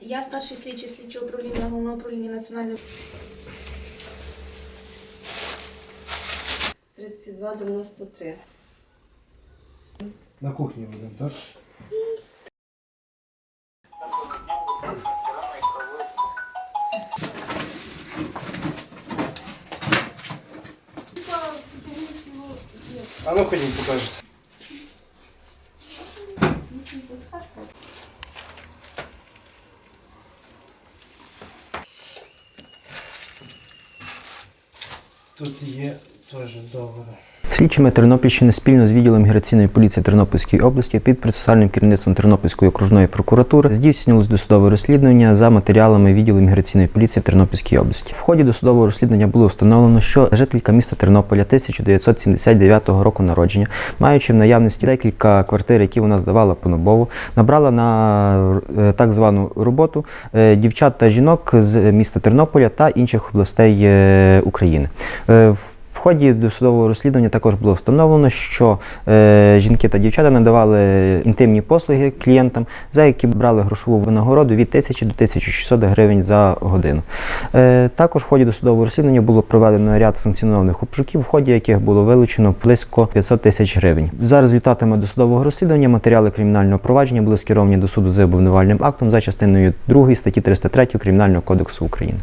Я старший слідчий слідчого управління головного управління національної 32,93. На кухні будемо, так? А ну ходіть, покажете. Тут є теж договор. Слідчими Тернопільщини спільно з відділом міграційної поліції Тернопільської області під процесуальним керівництвом Тернопільської окружної прокуратури здійснювалось досудове розслідування за матеріалами відділу міграційної поліції Тернопільської області. В ході досудового розслідування було встановлено, що жителька міста Тернополя 1979 року народження, маючи в наявності декілька квартир, які вона здавала понобову, набрала на е, так звану роботу е, дівчат та жінок з міста Тернополя та інших областей е, України. В ході досудового розслідування також було встановлено, що е, жінки та дівчата надавали інтимні послуги клієнтам, за які брали грошову винагороду від 1000 до 1600 гривень за годину. Е, також в ході досудового розслідування було проведено ряд санкціонованих обшуків, в ході яких було вилучено близько 500 тисяч гривень. За результатами досудового розслідування матеріали кримінального провадження були скеровані до суду з обвинувальним актом за частиною 2 статті 303 Кримінального кодексу України.